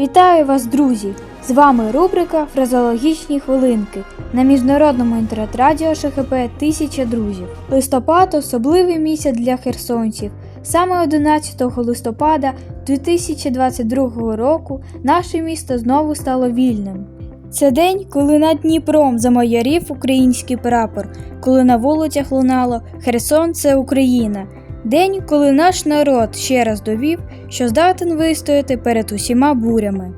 Вітаю вас, друзі! З вами рубрика Фразеологічні хвилинки на міжнародному інтернет-радіо ШХП Тисяча друзів. Листопад особливий місяць для херсонців. Саме 11 листопада 2022 року наше місто знову стало вільним. Це день, коли над Дніпром замайорів український прапор, коли на вулицях лунало Херсон це Україна. День, коли наш народ ще раз довів, що здатен вистояти перед усіма бурями.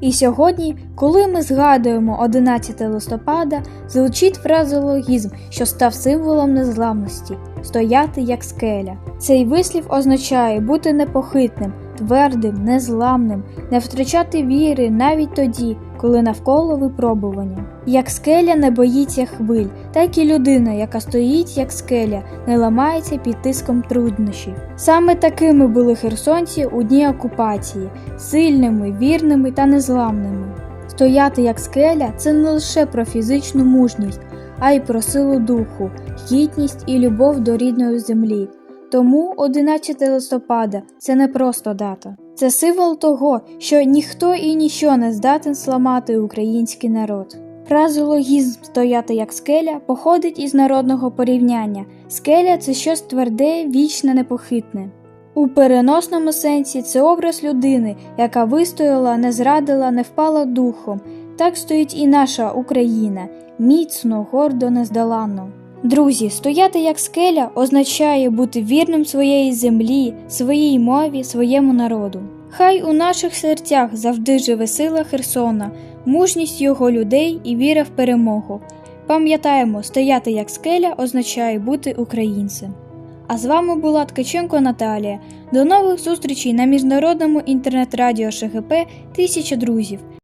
І сьогодні, коли ми згадуємо 11 листопада, звучить фразеологізм, що став символом незламності стояти як скеля. Цей вислів означає бути непохитним, твердим, незламним, не втрачати віри навіть тоді, коли навколо випробування. Як скеля не боїться хвиль, так і людина, яка стоїть як скеля, не ламається під тиском труднощів. Саме такими були херсонці у дні окупації, сильними, вірними та незламними. Стояти як скеля це не лише про фізичну мужність, а й про силу духу, гідність і любов до рідної землі. Тому 11 листопада це не просто дата, це символ того, що ніхто і ніщо не здатен сламати український народ. Фразеологізм стояти як скеля походить із народного порівняння. Скеля це щось тверде, вічне, непохитне. У переносному сенсі це образ людини, яка вистояла, не зрадила, не впала духом. Так стоїть і наша Україна міцно, гордо, нездоланно. Друзі, стояти як скеля означає бути вірним своєї землі, своїй мові, своєму народу. Хай у наших серцях завжди живе сила Херсона, мужність його людей і віра в перемогу. Пам'ятаємо, стояти як скеля означає бути українцем. А з вами була Ткаченко Наталія. До нових зустрічей на міжнародному інтернет-радіо ШГП Тисяча друзів.